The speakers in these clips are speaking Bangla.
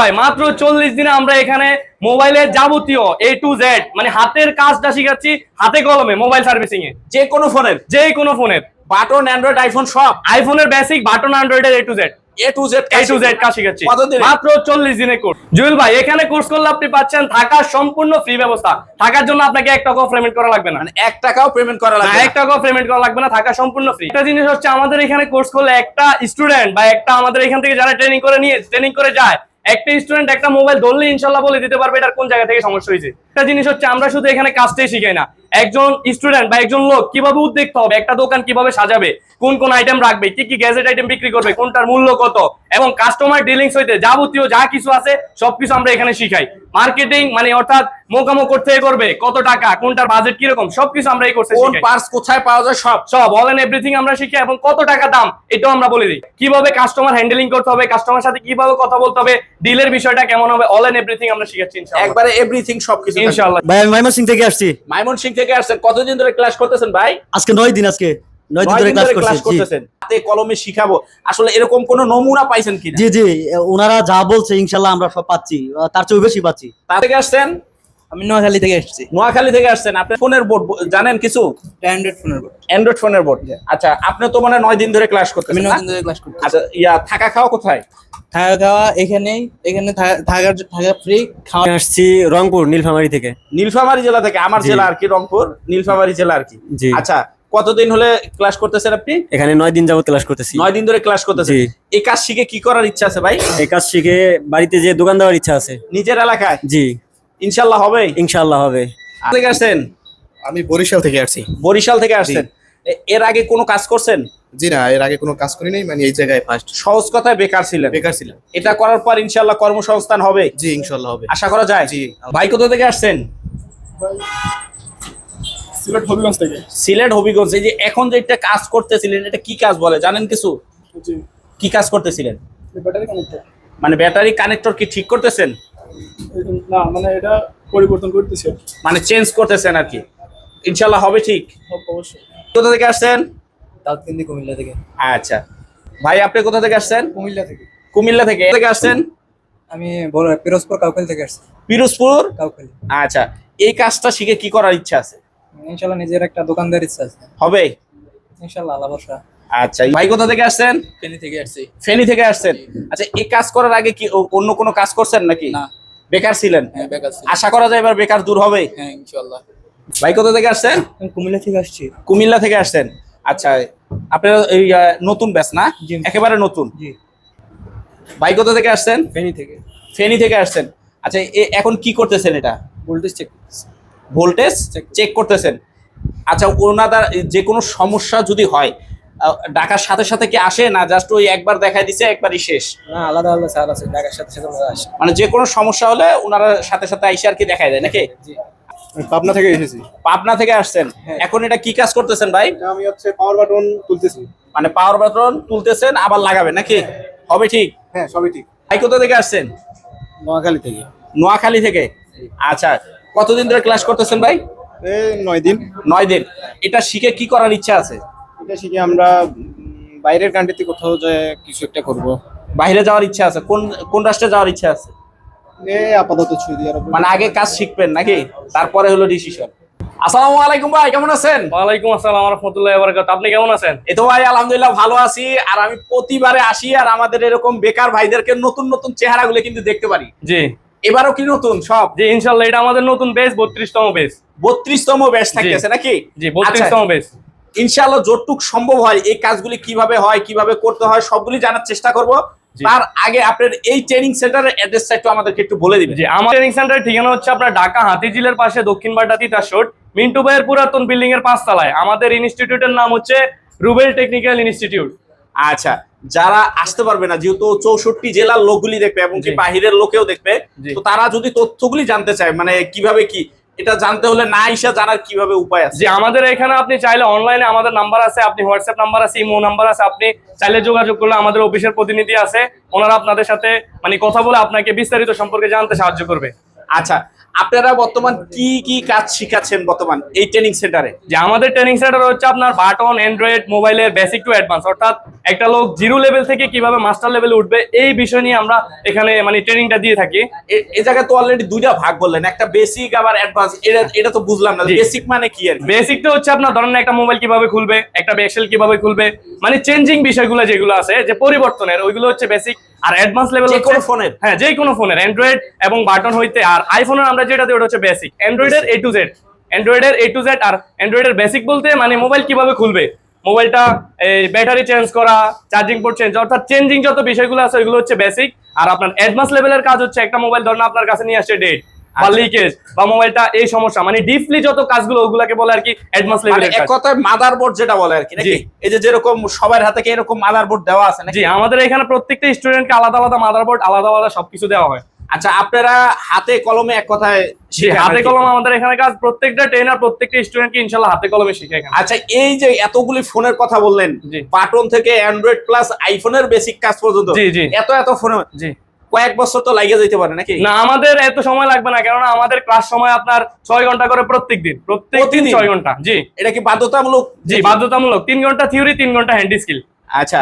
ভাই মাত্র চল্লিশ দিনে আমরা এখানে মোবাইলের যাবতীয় এ টু জেড মানে হাতের কাজটা শিখাচ্ছি হাতে কলমে মোবাইল সার্ভিসিং এ যে কোনো ফোনের? যে কোনো ফোনের। বাটন অ্যান্ড্রয়েড আইফোন সব? আইফোনের basic button অ্যান্ড্রয়েডের A to Z A to Z A to Z কাজ শিখাচ্ছি। মাত্র চল্লিশ দিনের কোর্স জুয়েল ভাই এখানে কোর্স করলে আপনি পাচ্ছেন থাকার সম্পূর্ণ ফ্রি ব্যবস্থা। থাকার জন্য আপনাকে এক টাকাও পেমেন্ট করা লাগবে না। মানে এক টাকাও পেমেন্ট করা না, এক টাকাও পেমেন্ট করা লাগবে না থাকা সম্পূর্ণ ফ্রি একটা জিনিস হচ্ছে আমাদের এখানে কোর্স করলে একটা স্টুডেন্ট বা একটা আমাদের এখান থেকে যারা ট্রেনিং করে নিয়ে ট্রেনিং করে যায় একটা স্টুডেন্ট একটা মোবাইল ধরলে ইনশাল্লাহ বলে দিতে পারবে এটার কোন জায়গা থেকে সমস্যা হয়েছে। একটা জিনিস হচ্ছে আমরা শুধু এখানে কাজটাই শিখাই না। একজন স্টুডেন্ট বা একজন লোক কীভাবে উদ্যোক্ত হবে একটা দোকান কীভাবে সাজাবে কোন কোন আইটেম রাখবে কি কি গ্যাজেট আইটেম বিক্রি করবে কোনটার মূল্য কত এবং কাস্টমার ডিলিংস হইতে যাবতীয় যা কিছু আছে সবকিছু আমরা এখানে শিখাই। মার্কেটিং মানে অর্থাৎ মোকামো করতে করবে কত টাকা কোনটার বাজেট কীরকম সবকিছু আমরা এই কোর্সে কোন পার্স কোথায় পাওয়া যায় সব। সব অল এন্ড এভরিথিং আমরা শিখি এবং কত টাকা দাম এটাও আমরা বলে দিই। কীভাবে কাস্টমার হ্যান্ডেলিং করতে হবে কাস্টমার সাথে কীভাবে কথা বলতে হবে ডিলের বিষয়টা কেমন হবে অল এন্ড এভরিথিং আমরা শিখাচ্ছি ইনশাআল্লাহ। একবারে এভরিথিং সবকিছু। ইনশাআল্লাহ। ভাই আমি ময়মনসিং থেকে আসছি। মাইমন সিং থেকে আসছেন? কতদিন ধরে ক্লাস করতেছেন ভাই? আজকে নয় দিন আজকে। নয় দিন ধরে ক্লাস ধরে ক্লাস করছি জি। করতেছেন। হাতে কলমে শিখাবো। আসলে এরকম কোন নমুনা পাইছেন কিনা? জি জি। ওনারা যা বলছে ইনশাল্লাহ আমরা সব পাচ্ছি। তার চেয়েও বেশি পাচ্ছি। তা থেকে আসছেন? আমি নোয়াখালী থেকে এসেছি। নোয়াখালী থেকে আসছেন। আপনি ফোনের বোর্ড জানেন কিছু? অ্যান্ড্রয়েড ফোনের অ্যান্ড্রয়েড ফোনের বোর্ড। আচ্ছা আপনি তো মানে নয় দিন ধরে ক্লাস আমি আচ্ছা ইয়া থাকা খাওয়া কোথায়? থাকা খাওয়া এখানেই এখানে থাকার থাকা ফ্রি খাওয়া আসছি রংপুর নীলফামারী থেকে। নীলফামারী জেলা থেকে আমার জেলা আর কি রংপুর নীলফামারী জেলা আর কি। আচ্ছা কতদিন হলে ক্লাস করতেছেন আপনি? এখানে নয় দিন যাবত ক্লাস করতেছি। নয় দিন ধরে ক্লাস করতেছেন। জি। এই কাজ শিখে কি করার ইচ্ছা আছে ভাই? এই কাজ শিখে বাড়িতে যে দোকান দেওয়ার ইচ্ছা আছে। নিজের এলাকায়? জি। ইনশাল্লাহ হবে। ইনশাল্লাহ হবে। থেকে আসছেন? আমি বরিশাল থেকে আসছি। বরিশাল থেকে আসছেন। এর আগে কোনো কাজ করছেন? জি না এর আগে কোনো কাজ করি নাই মানে এই জায়গায় ফার্স্ট সহজ কথায় বেকার ছিলেন। বেকার ছিলাম। এটা করার পর ইনশাল্লাহ কর্মসংস্থান হবে। জি ইনশাল্লাহ হবে। আশা করা যায়। জি। ভাই কোথা থেকে আসছেন? সিলেট হবিগঞ্জ থেকে। সিলেট হবিগঞ্জ। এই যে এখন যে একটা কাজ করতেছিলেন এটা কি কাজ বলে? জানেন কিছু? জি। কি কাজ করতেছিলেন? ব্যাটারি কানেক্টর মানে ব্যাটারি কানেক্টর কি ঠিক করতেছেন? না মানে এটা পরিবর্তন করতেছে। মানে চেঞ্জ করতেছেন আর কি। ইনশাল্লাহ হবে ঠিক? অবশ্যই। কোথা থেকে আসছেন? দাউদকান্দি কুমিল্লা থেকে। আচ্ছা। ভাই আপনি কোথা থেকে আসছেন? কুমিল্লা থেকে। কুমিল্লা থেকে। থেকে আসছেন? আমি বড় পিরোজপুর কাউখালী থেকে আসছি। পিরোজপুর? কাউখালী। আচ্ছা। এই কাজটা শিখে কি করার ইচ্ছা আছে? ইনশাল্লাহ নিজের একটা দোকানদার ইচ্ছা আছে। হবে? ইনশাল্লাহ আল্লাহ ভরসা। আচ্ছা। ভাই কোথা থেকে আসছেন? ফেনী থেকে আসছি। ফেনী থেকে আসছেন। আচ্ছা এই কাজ করার আগে কি অন্য কোনো কাজ করছেন নাকি? না। বেকার ছিলেন? হ্যাঁ বেকার। আশা করা যায় এবার বেকার দূর হবে? হ্যাঁ ইনশাল্লাহ। ভাই কোথা থেকে আসছেন? কুমিল্লা থেকে আসছি। কুমিল্লা থেকে আসছেন। আচ্ছা আপনার এই নতুন ব্যাচ না? একেবারে নতুন? জি। ভাই কোথা থেকে আসছেন? ফেনী থেকে। ফেনী থেকে আসছেন। আচ্ছা এখন কি করতেছেন এটা? ভোল্টেজ চেক ভোল্টেজ চেক করতেছেন। আচ্ছা ওনাদের যে কোনো সমস্যা যদি হয় ডাকার সাথে সাথে কি আসে না? জাস্ট ওই একবার দেখাই দিছে একবারই শেষ? না আলাদা আলাদা স্যার আছে ঢাকার সাথে সাথে আসে। মানে যে কোনো সমস্যা হলে ওনারা সাথে সাথে আইসে আর কি দেখাই দেয় নাকি? পাবনা থেকে এসেছি। পাবনা থেকে আসছেন? এখন এটা কি কাজ করতেছেন ভাই? আমি হচ্ছে পাওয়ার বাটন তুলতেছি। মানে পাওয়ার বাটন তুলতেছেন আবার লাগাবেন নাকি? হবে ঠিক? হ্যাঁ সবই ঠিক। ভাই কোথা থেকে আসছেন? নোয়াখালী থেকে। নোয়াখালী থেকে? আচ্ছা কতদিন ধরে ক্লাস করতেছেন ভাই? নয় দিন। নয় দিন। এটা শিখে কি করার ইচ্ছা আছে? এটা শিখে আমরা বাইরের কান্ট্রিতে কোথাও যে কিছু একটা করব। বাইরে যাওয়ার ইচ্ছা আছে? কোন কোন রাষ্ট্রে যাওয়ার ইচ্ছা আছে? এ আপাতত সৌদি আরব মানে আগে কাজ শিখবেন নাকি? তারপরে হলো ডিসিশন আসসালামু আলাইকুম ভাই কেমন আছেন? ওয়ালাইকুম আসসালাম রহমতুল্লাহ বারাকাত আপনি কেমন আছেন? এই তো ভাই আলহামদুলিল্লাহ ভালো আছি। আর আমি প্রতিবারে আসি আর আমাদের এরকম বেকার ভাইদেরকে নতুন নতুন চেহারাগুলো কিন্তু দেখতে পারি। জি। এবারও কি নতুন সব? জি ইনশাল্লাহ এটা আমাদের নতুন বেস বত্রিশতম বেস বত্রিশতম ব্যাচ থাকতেছে নাকি? জি বত্রিশতম বেস ইনশাআল্লাহ যতটুক সম্ভব হয় এই কাজগুলি কীভাবে হয় কীভাবে করতে হয় সবগুলি জানার চেষ্টা করব। তার আগে আপনার এই ট্রেনিং সেন্টারের অ্যাড্রেসটা একটু আমাদেরকে একটু বলে দিবেন। জি আমার ট্রেনিং সেন্টার ঠিকানা হচ্ছে আপনার ঢাকা হাতিঝিলের পাশে দক্ষিণ বাড্ডা তিতাসোট মিন্টু ভাইয়ের পুরাতন বিল্ডিং এর পাঁচতলায়। আমাদের ইনস্টিটিউটের নাম হচ্ছে রুবেল টেকনিক্যাল ইনস্টিটিউট আচ্ছা যারা আসতে পারবে না যেহেতু চৌষট্টি জেলার লোকগুলি দেখবে এবং কি বাহিরের লোকেও দেখবে তো তারা যদি তথ্যগুলি জানতে চায় মানে কীভাবে কি এটা জানতে হলে না ইসা জানার কীভাবে উপায় আছে? যে আমাদের এখানে আপনি চাইলে অনলাইনে আমাদের নাম্বার আছে আপনি হোয়াটসঅ্যাপ নাম্বার আছে ইমো নাম্বার আছে আপনি চাইলে যোগাযোগ করলে আমাদের অফিসের প্রতিনিধি আছে ওনারা আপনাদের সাথে মানে কথা বলে আপনাকে বিস্তারিত সম্পর্কে জানতে সাহায্য করবে। আচ্ছা আপনারা বর্তমান কি কি কাজ শিখাচ্ছেন বর্তমান এই ট্রেনিং সেন্টারে যে আমাদের ট্রেনিং সেন্টার হচ্ছে আপনার বাটন অ্যান্ড্রয়েড মোবাইলের বেসিক টু অ্যাডভান্স অর্থাৎ একটা লোক জিরো লেভেল থেকে কীভাবে মাস্টার লেভেলে উঠবে এই বিষয় নিয়ে আমরা এখানে মানে ট্রেনিংটা দিয়ে থাকি। এই জায়গায় তো অলরেডি দুইটা ভাগ বললেন একটা বেসিক আবার অ্যাডভান্স এটা এটা তো বুঝলাম না। বেসিক মানে কি আর কি? বেসিকটা হচ্ছে আপনার ধরেন একটা মোবাইল কীভাবে খুলবে একটা এক্সেল কীভাবে খুলবে মানে চেঞ্জিং বিষয়গুলো যেগুলো আছে যে পরিবর্তনের ওইগুলো হচ্ছে বেসিক আর অ্যাডভান্স লেভেল যে কোনো ফোনের। হ্যাঁ যে কোনো ফোনের অ্যান্ড্রয়েড এবং বাটন হইতে আর আইফোনের আমরা যেটা দিই ওটা হচ্ছে বেসিক অ্যান্ড্রয়েডের এ টু জেড অ্যান্ড্রয়েডের এ টু জেড আর অ্যান্ড্রয়েডের বেসিক বলতে মানে মোবাইল কীভাবে খুলবে? মোবাইলটা এই ব্যাটারি চেঞ্জ করা চার্জিং পোর্ট চেঞ্জ অর্থাৎ চেঞ্জিং যত বিষয়গুলো আছে ওইগুলো হচ্ছে বেসিক আর আপনার অ্যাডভান্স লেভেলের কাজ হচ্ছে একটা মোবাইল ধরুন আপনার কাছে নিয়ে আসছে ডেট বা আচ্ছা। লিকেজ বা মোবাইলটা এই সমস্যা মানে ডিপলি যত কাজগুলো ওগুলাকে বলে আর কি অ্যাডভান্স লেভেলের এক কাজ। কথায় মাদারবোর্ড যেটা বলে আর কি নাকি। এই যে যেরকম সবার হাতে কি এরকম মাদারবোর্ড দেওয়া আছে নাকি? জি আমাদের এখানে প্রত্যেকটা স্টুডেন্টকে আলাদা আলাদা মাদারবোর্ড আলাদা আলাদা সবকিছু দেওয়া হয়। আচ্ছা আপনারা হাতে কলমে এক কথায় হাতে কলম আমাদের এখানে কাজ প্রত্যেকটা ট্রেনার প্রত্যেকটা স্টুডেন্টকে ইনশাল্লাহ হাতে কলমে শিখে আচ্ছা এই যে এতগুলি ফোনের কথা বললেন জি। বাটন থেকে অ্যান্ড্রয়েড প্লাস আইফোনের বেসিক কাজ পর্যন্ত জি, জি। এত এত ফোন জি। কয়েক বছর তো লাগিয়ে যেতে পারে নাকি? না আমাদের এত সময় লাগবে না কেননা আমাদের ক্লাস সময় আপনার ছয় ঘণ্টা করে প্রত্যেক দিন প্রত্যেক দিন ছয় ঘণ্টা জি। এটা কি বাধ্যতামূলক? জি বাধ্যতামূলক তিন ঘণ্টা থিওরি তিন ঘণ্টা হ্যান্ড স্কিল আচ্ছা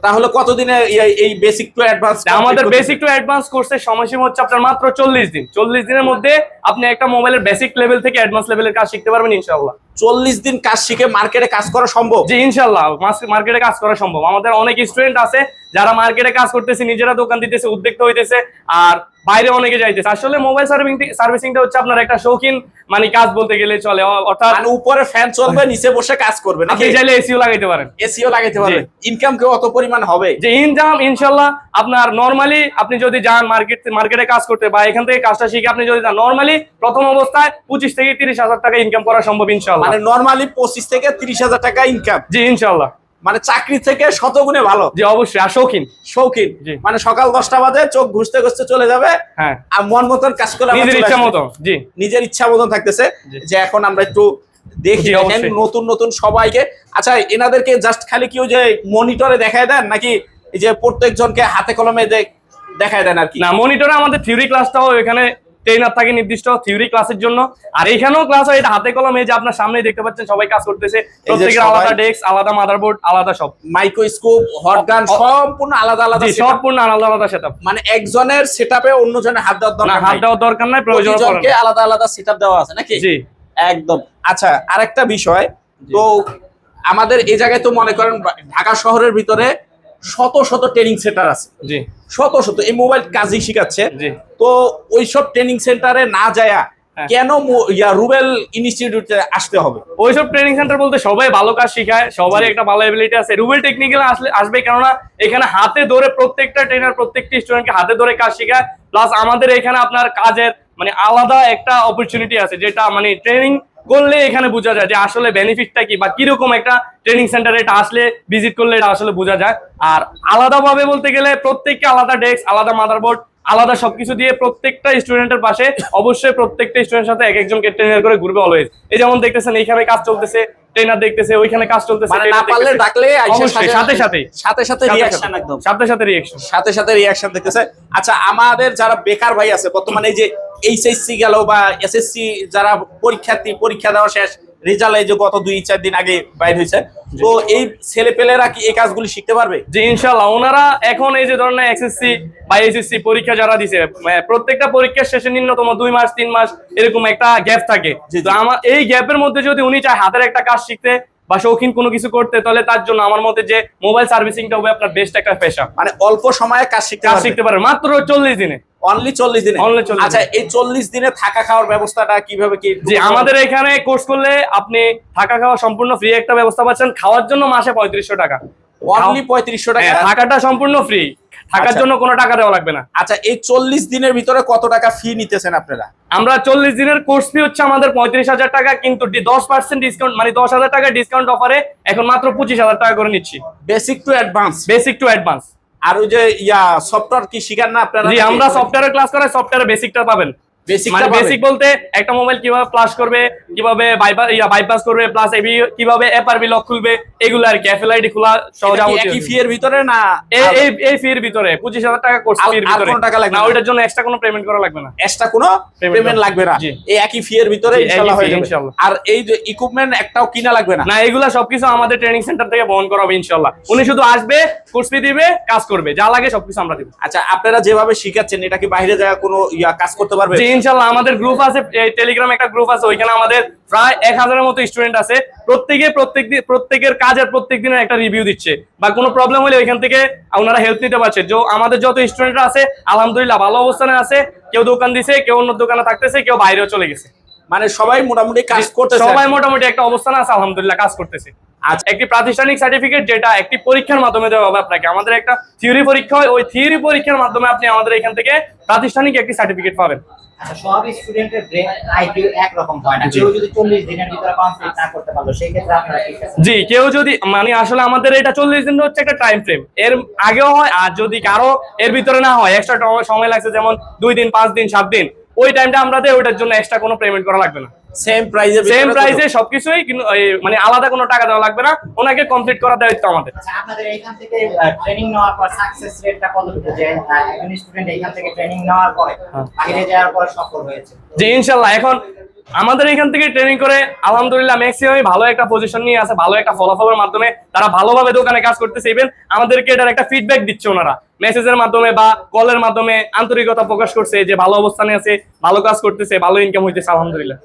তাহলে কতদিনে এই- বেসিক টু অ্যাডভান্স আমাদের বেসিক টু অ্যাডভান্স কোর্সের সময়সীমা হচ্ছে আপনার মাত্র চল্লিশ দিন। চল্লিশ দিনের মধ্যে আপনি একটা মোবাইলের বেসিক লেভেল থেকে অ্যাডভান্স লেভেলের কাজ শিখতে পারবেন ইনশাল্লাহ চল্লিশ দিন কাজ শিখে মার্কেটে কাজ করা সম্ভব? জি ইনশাল্লাহ মার্কেটে কাজ করা সম্ভব। আমাদের অনেক স্টুডেন্ট আছে যারা মার্কেটে কাজ করতেছে নিজেরা দোকান দিতেছে উদ্যোক্তা হইতেছে আর বাইরে অনেকে যাইতেছে। আসলে মোবাইল সার্ভিং সার্ভিসিংটা হচ্ছে আপনার একটা শৌখিন মানে কাজ বলতে গেলে চলে। অর্থাৎ মানে উপরে ফ্যান চলবে নিচে বসে কাজ করবে আপনি চাইলে এসিও লাগাইতে পারেন। এসিও লাগাইতে পারবে। ইনকাম কেউ অত পরিমাণ হবে? যে ইনকাম ইনশাল্লাহ আপনার নর্মালি আপনি যদি যান মার্কেট মার্কেটে কাজ করতে বা এখান থেকে কাজটা শিখে আপনি যদি যান নর্মালি প্রথম অবস্থায় পঁচিশ থেকে তিরিশ হাজার টাকা ইনকাম করা সম্ভব ইনশাল্লাহ। মানে নর্মালি পঁচিশ থেকে তিরিশ হাজার টাকা ইনকাম জি ইনশাল্লাহ। মানে চাকরি থেকে শতগুণে ভালো। জি অবশ্যই। আর শৌখিন? শৌখিন। মানে সকাল দশটা বাজে চোখ ঘুষতে ঘুষতে চলে যাবে। হ্যাঁ। আর মন মতন কাজ করে নিজের ইচ্ছা মতো জি। নিজের ইচ্ছা মতন থাকতেছে যে এখন আমরা একটু দেখি। নতুন নতুন সবাইকে। আচ্ছা এনাদেরকে জাস্ট খালি কি ওই যে মনিটরে দেখায় দেন নাকি এই যে প্রত্যেকজনকে হাতে কলমে দে- দেখায় দেন আর কি? না মনিটরে আমাদের থিওরি ক্লাসটাও এখানে ট্রেনার থাকে নির্দিষ্ট থিওরি ক্লাসের জন্য। আর এখানেও ক্লাস হয় এটা হাতে কলমে এই যে আপনার সামনে দেখতে পাচ্ছেন সবাই কাজ করতেছে। প্রত্যেকের আলাদা ডেস্ক আলাদা মাদারবোর্ড আলাদা সব। মাইক্রোস্কোপ হট গান অ- সম্পূর্ণ আলাদা আলাদা সম্পূর্ণ আলাদা আলাদা সেটআপ মানে একজনের সেটআপে অন্যজনের হাত দেওয়ার দরকার হাত দেওয়ার দরকার নাই প্রয়োজন পড়ে আলাদা আলাদা সেটআপ দেওয়া আছে নাকি? জি। একদম। আচ্ছা আরেকটা বিষয়। তো আমাদের এই জায়গায় তো মনে করেন ঢাকা শহরের ভিতরে শত শত ট্রেনিং সেন্টার আছে। জি। শত শত এই মোবাইল কাজই শিখাচ্ছে। তো ওইসব ট্রেনিং সেন্টারে না যায়া হ্যাঁ। কেন ইয়া রুবেল ইনস্টিটিউটে আসতে হবে? ওইসব ট্রেনিং সেন্টার বলতে সবাই ভালো কাজ শিখায় সবারই একটা ভালো এবিলিটি আছে। রুবেল টেকনিক্যাল আসলে আসবে কেননা এখানে হাতে ধরে প্রত্যেকটা ট্রেনার প্রত্যেকটা স্টুডেন্টকে হাতে ধরে কাজ শেখায়। প্লাস আমাদের এখানে আপনার কাজের মানে আলাদা একটা অপরচুনিটি আছে যেটা মানে ট্রেনিং করলে এখানে বোঝা যায় যে আসলে বেনিফিটটা কি বা কীরকম একটা ট্রেনিং সেন্টারে এটা আসলে ভিজিট করলে এটা আসলে বোঝা যায়। আর আলাদাভাবে বলতে গেলে প্রত্যেককে আলাদা ডেস্ক আলাদা মাদারবোর্ড আলাদা সবকিছু দিয়ে প্রত্যেকটা স্টুডেন্টের পাশে অবশ্যই প্রত্যেকটা স্টুডেন্টের সাথে এক একজনকে ট্রেনার করে ঘুরবে অলওয়েজ এই যেমন দেখতেছেন এইখানে কাজ চলতেছে ট্রেনার দেখতেছে ওইখানে কাজ চলতেছে মানে না পারলে ডাকলে আইসা সাথে সাথে সাথে সাথে। সাথে। একদম সাথে সাথে। রিয়েকশন সাথে সাথে রিয়াকশন দেখতেছে। আচ্ছা আমাদের যারা বেকার ভাই আছে বর্তমানে এই যে এইচএসসি গেল বা এসএসসি যারা পরীক্ষার্থী পরীক্ষা দেওয়া শেষ রেজাল্ট এই যে গত দুই চার দিন আগে বাইর হয়েছে। তো এই ছেলে পেলেরা কি এই কাজগুলি শিখতে পারবে? যে ইনশাল্লাহ ওনারা এখন এই যে ধরনের এসএসসি বা এইচএসসি পরীক্ষা যারা দিছে মানে প্রত্যেকটা পরীক্ষার শেষে ন্যূনতম দুই মাস তিন মাস এরকম একটা গ্যাপ থাকে। তো আমার এই গ্যাপের মধ্যে যদি উনি চায় হাতের একটা কাজ শিখতে বা শৌখিন কোনো কিছু করতে তাহলে তার জন্য আমার মতে যে মোবাইল সার্ভিসিংটা হবে আপনার বেস্ট একটা পেশা। মানে অল্প সময়ে কাজ শিখতে কাজ শিখতে পারে মাত্র চল্লিশ দিনে। অনলি চল্লিশ দিনে? Only 40 আচ্ছা এই চল্লিশ দিনে থাকা খাওয়ার ব্যবস্থাটা কীভাবে কি যে আমাদের এখানে কোর্স করলে আপনি থাকা খাওয়া সম্পূর্ণ ফ্রি একটা ব্যবস্থা পাচ্ছেন। খাওয়ার জন্য মাসে পঁয়ত্রিশশো টাকা। অনলি পঁয়ত্রিশশো টাকা? হ্যাঁ, থাকাটা সম্পূর্ণ ফ্রি থাকার আচ্ছা। জন্য কোনো টাকা দেওয়া লাগবে না। আচ্ছা এই চল্লিশ দিনের ভিতরে কত টাকা ফি নিতেছেন আপনারা? আমরা চল্লিশ দিনের কোর্স ফি হচ্ছে আমাদের পঁয়ত্রিশ হাজার টাকা কিন্তু দশ পার্সেন্ট ডিসকাউন্ট মানে দশ হাজার টাকা ডিসকাউন্ট অফারে এখন মাত্র পঁচিশ হাজার টাকা করে নিচ্ছি। Basic to advance basic to advance আর ওই যে ইয়া সফটওয়্যার কি শিখান না আপনারা? জি আমরা সফটওয়্যারে ক্লাস করাই সফটওয়্যারে বেসিকটা পাবেন। মানে বেসিক বলতে একটা মোবাইল কীভাবে ফ্লাশ করবে কীভাবে বাইপাস করবে plus A B FRP lock খুলবে এগুলো আর কি এফএল আইডি খোলা সহ কি ফি এর ভিতরে না এই এই এই ফির ভিতরে পঁচিশ হাজার টাকা কোর্স আর- ফির ভিতরে। কোনো টাকা লাগবে না না? জন্য এক্সট্রা কোনো পেমেন্ট করা লাগবে না। এক্সট্রা কোনো পেমেন্ট লাগবে না। এই একই ফি এর ভিতরে ইনশাআল্লাহ হয়ে যাবে। আর এই যে ইকুইপমেন্ট একটাও কিনা লাগবে না। না এগুলা সবকিছু আমাদের ট্রেনিং সেন্টার থেকে বহন করা হবে ইনশাল্লাহ উনি শুধু আসবে কোর্স ফি দিবে কাজ করবে। যা লাগে সবকিছু আমরা দিব। আচ্ছা আপনারা যেভাবে শিখাচ্ছেন এটা কি বাইরে যায় কোনো ইয়া কাজ করতে পারবে? ইনশাল্লাহ আমাদের গ্রুপ আছে টেলিগ্রাম একটা গ্রুপ আছে ওইখানে আমাদের প্রায় এক হাজারের মতো স্টুডেন্ট আছে। প্রত্যেকে প্রত্যেক প্রত্যেকের কাজের প্রত্যেক দিনের একটা রিভিউ দিচ্ছে। বা কোনো প্রবলেম হলে ওইখান থেকে ওনারা হেল্প নিতে পারছে। যে আমাদের যত স্টুডেন্টরা আছে আলহামদুলিল্লাহ ভালো অবস্থানে আছে। কেউ দোকান দিছে কেউ অন্য দোকানে থাকতেছে কেউ বাইরেও চলে গেছে। মানে সবাই মোটামুটি কাজ করতে সবাই মোটামুটি একটা অবস্থানে আছে আলহামদুলিল্লাহ কাজ করতেছে। আচ্ছা। একটি প্রাতিষ্ঠানিক সার্টিফিকেট যেটা একটি পরীক্ষার মাধ্যমে দেওয়া হবে আপনাকে। আমাদের একটা থিওরি পরীক্ষা হয় ওই থিওরি পরীক্ষার মাধ্যমে আপনি আমাদের এখান থেকে প্রাতিষ্ঠানিক একটি সার্টিফিকেট পাবেন। আচ্ছা সব স্টুডেন্টের ব্রেন আইকিউ একরকম হয় না। কেউ যদি চল্লিশ দিনের ভিতরে কমপ্লিট না করতে পারল সেই ক্ষেত্রে আপনারা ঠিক আছে জি কেউ যদি মানে আসলে আমাদের এটা চল্লিশ দিন হচ্ছে একটা টাইম ফ্রেম এর আগেও হয় আর যদি কারও এর ভিতরে না হয় এক্সট্রা সময় লাগছে যেমন দুই দিন পাঁচ দিন সাত দিন ওই টাইমটা আমরা দেয় ওইটার জন্য এক্সট্রা কোনো পেমেন্ট করা লাগবে না। সেম প্রাইজে সেম প্রাইসে সবকিছুই কিন্তু মানে আলাদা কোনো টাকা দেওয়া লাগবে না। ওনাকে কমপ্লিট করার দায়িত্ব আমাদের। আচ্ছা আপনাদের এইখান থেকে ট্রেনিং নেওয়ার পর সাকসেস রেটটা কতটুকু? যে একজন স্টুডেন্ট এইখান থেকে ট্রেনিং নেওয়ার পরে বাইরে যাওয়ার পরে সফল হয়েছে। যে ইনশাল্লাহ। এখন আমাদের এখান থেকে ট্রেনিং করে আলহামদুলিল্লাহ ম্যাক্সিমামই ভালো একটা পজিশন নিয়ে আছে ভালো একটা ফলাফলের মাধ্যমে তারা ভালোভাবে দোকানে কাজ করতেছে। ইভেন আমাদেরকে এটার একটা ফিডব্যাক দিচ্ছে ওনারা। মেসেজের মাধ্যমে বা কলের মাধ্যমে আন্তরিকতা প্রকাশ করছে যে ভালো অবস্থানে আছে ভালো কাজ করতেছে ভালো ইনকাম হইতেছে আলহামদুলিল্লাহ।